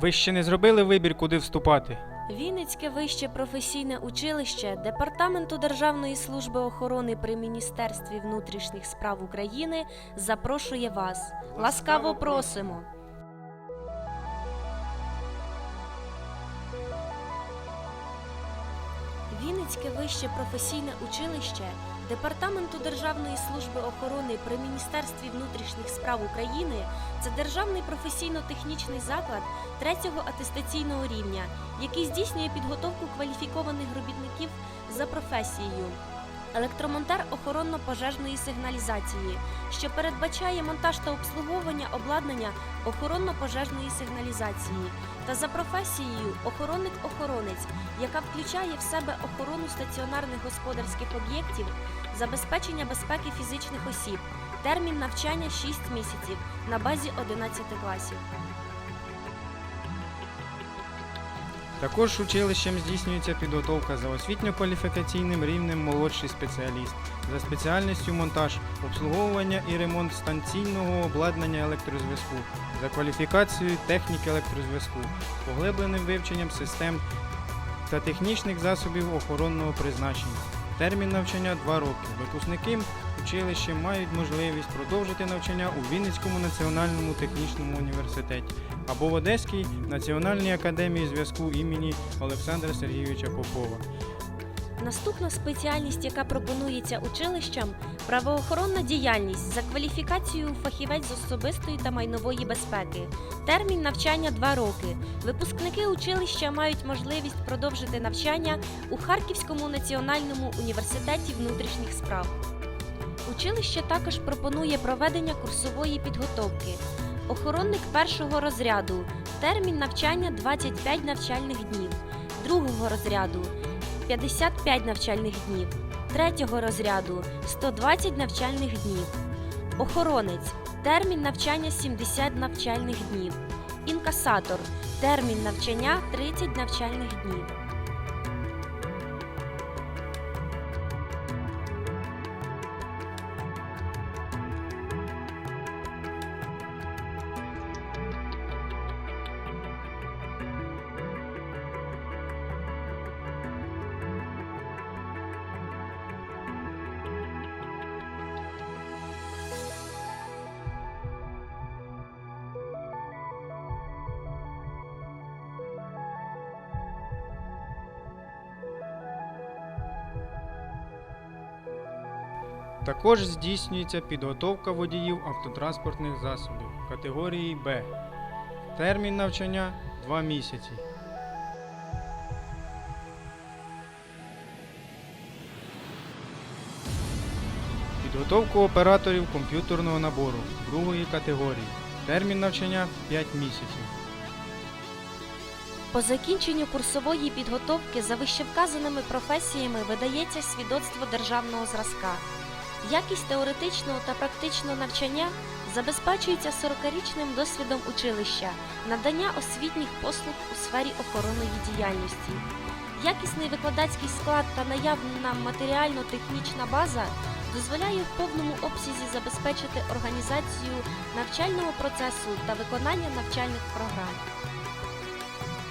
Ви ще не зробили вибір, куди вступати? Вінницьке вище професійне училище Департаменту Державної служби охорони при Міністерстві внутрішніх справ України запрошує вас. Ласкаво просимо. Вінницьке вище професійне училище Департаменту Державної служби охорони при Міністерстві внутрішніх справ України це державний професійно-технічний заклад третього атестаційного рівня, який здійснює підготовку кваліфікованих робітників за професією. Електромонтер охоронно-пожежної сигналізації, що передбачає монтаж та обслуговування обладнання охоронно-пожежної сигналізації, та за професією охоронник-охоронець, яка включає в себе охорону стаціонарних господарських об'єктів, забезпечення безпеки фізичних осіб, термін навчання 6 місяців на базі 11 класів. Також училищем здійснюється підготовка за освітньо-кваліфікаційним рівнем молодший спеціаліст, за спеціальністю монтаж, обслуговування і ремонт станційного обладнання електрозв'язку, за кваліфікацією технік електрозв'язку, поглибленим вивченням систем та технічних засобів охоронного призначення. Термін навчання 2 роки. Випускники училища мають можливість продовжити навчання у Вінницькому національному технічному університеті або в Одеській національній академії зв'язку імені Олександра Сергійовича Попова. Наступна спеціальність, яка пропонується училищам правоохоронна діяльність за кваліфікацією фахівець з особистої та майнової безпеки. Термін навчання 2 роки. Випускники училища мають можливість продовжити навчання у Харківському національному університеті внутрішніх справ. Училище також пропонує проведення курсової підготовки. Охоронник першого розряду. Термін навчання 25 навчальних днів. Другого розряду 55 навчальних днів, третього розряду 120 навчальних днів. Охоронець термін навчання 70 навчальних днів. Інкасатор термін навчання 30 навчальних днів. Також здійснюється підготовка водіїв автотранспортних засобів категорії Б. Термін навчання 2 місяці. Підготовку операторів комп'ютерного набору другої категорії. Термін навчання 5 місяців. По закінченню курсової підготовки за вищевказаними професіями видається свідоцтво державного зразка. Якість теоретичного та практичного навчання забезпечується 40-річним досвідом училища, надання освітніх послуг у сфері охоронної діяльності. Якісний викладацький склад та наявна матеріально-технічна база дозволяє в повному обсязі забезпечити організацію навчального процесу та виконання навчальних програм.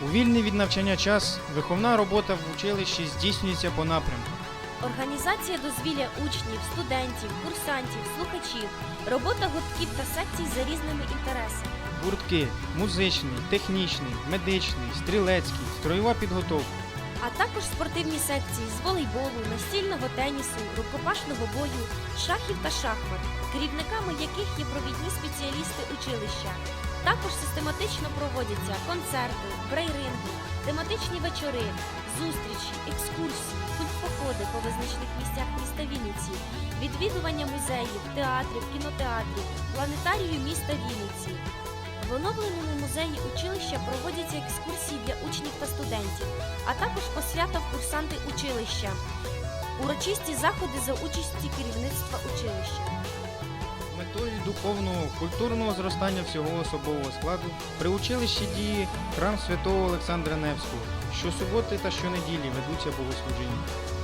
У вільний від навчання час виховна робота в училищі здійснюється по напрямку. Організація дозвілля учнів, студентів, курсантів, слухачів, робота гуртків та секцій за різними інтересами. Гуртки музичний, технічний, медичний, стрілецький, строєва підготовка. А також спортивні секції з волейболу, настільного тенісу, рукопашного бою, шахів та шахмат, керівниками яких є провідні спеціалісти училища. Також систематично проводяться концерти, брейринги, тематичні вечори, зустрічі, екскурсії, культпоходи по визначних місцях міста Вінниці, відвідування музеїв, театрів, кінотеатрів, планетарію міста Вінниці. В оновленому музеї училища проводяться екскурсії для учнів та студентів, а також посвята в курсанти училища, урочисті заходи за участі керівництва училища. Метою духовного, культурного зростання всього особового складу при училищі діє храм святого Олександра Невського. Щосуботи та щонеділі ведуться богослужіння.